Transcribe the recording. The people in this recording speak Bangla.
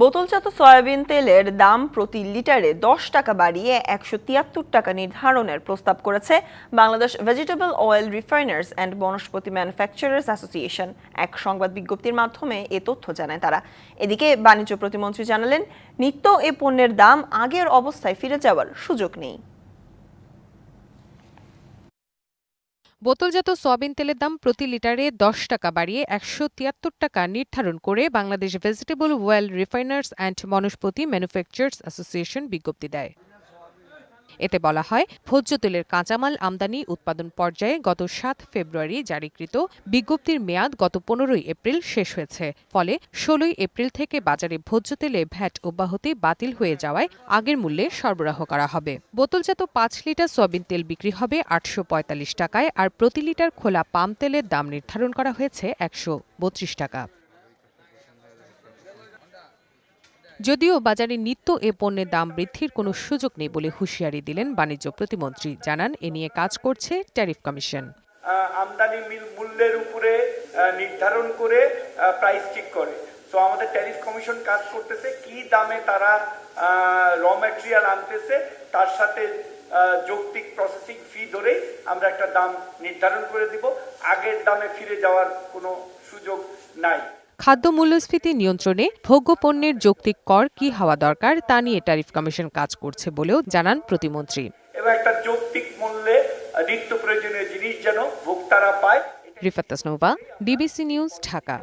বোতলজাত সয়াবিন তেলের দাম প্রতি লিটারে দশ টাকা বাড়িয়ে একশো তিয়াত্তর টাকা নির্ধারণের প্রস্তাব করেছে Bangladesh vegetable oil refiners and Vanaspati manufacturers association এক সংবাদ বিজ্ঞপ্তির মাধ্যমে এ তথ্য জানায় তারা। এদিকে বাণিজ্য প্রতিমন্ত্রী জানালেন, নিত্য এ পণ্যের দাম আগের অবস্থায় ফিরে যাওয়ার সুযোগ নেই। বোতলজাত সয়াবিন তেলের দাম প্রতি লিটারে দশ টাকা বাড়িয়ে একশো তিয়াত্তর টাকা নির্ধারণ করে Bangladesh vegetable oil refiners and Vanaspati manufacturers association বিজ্ঞপ্তি দেয়। এতে বলা হয়, ভোজ্য তেলের কাঁচামাল আমদানি উৎপাদন পর্যায়ে গত সাত ফেব্রুয়ারি জারিকৃত বিজ্ঞপ্তির মেয়াদ গত পনেরোই এপ্রিল শেষ হয়েছে। ফলে ষোলোই এপ্রিল থেকে বাজারে ভোজ্য তেলে ভ্যাট অব্যাহতি বাতিল হয়ে যাওয়ায় আগের মূল্যে সরবরাহ করা হবে। বোতলজাত পাঁচ লিটার সয়াবিন তেল বিক্রি হবে আটশো পঁয়তাল্লিশ টাকায় আর প্রতি লিটার খোলা পাম তেলের দাম নির্ধারণ করা হয়েছে একশো বত্রিশ টাকা। যদিও বাজারে নিত্য এ পণ্যের দাম বৃদ্ধির কোনো সুযোগ নেই বলে হুঁশিয়ারি দিলেন বাণিজ্য প্রতিমন্ত্রী। জানান, এ নিয়ে কাজ করছে ট্যারিফ কমিশন। আমদানি মিল মূল্যের উপরে নির্ধারণ করে প্রাইস ঠিক করে। তো আমাদের ট্যারিফ কমিশন কাজ করতেছে, কি দামে তারা র ম্যাটেরিয়াল আনতেছে, তার সাথে যৌক্তিক প্রসেসিং ফি ধরেই আমরা একটা দাম নির্ধারণ করে দিব। আগের দামে ফিরে যাওয়ার কোনো সুযোগ নাই। খাদ্য মূল্যস্ফীতি নিয়ন্ত্রণে ভোগ্য পণ্যের যৌক্তিক কর কি হওয়া দরকার তা নিয়ে ট্যারিফ কমিশন কাজ করছে বলেও জানান প্রতিমন্ত্রী। এবার একটা যৌক্তিক মূল্যে নিত্য প্রয়োজনীয় জিনিস যেন ভোক্তারা পায়। Rifat Tasnova DBC news Dhaka.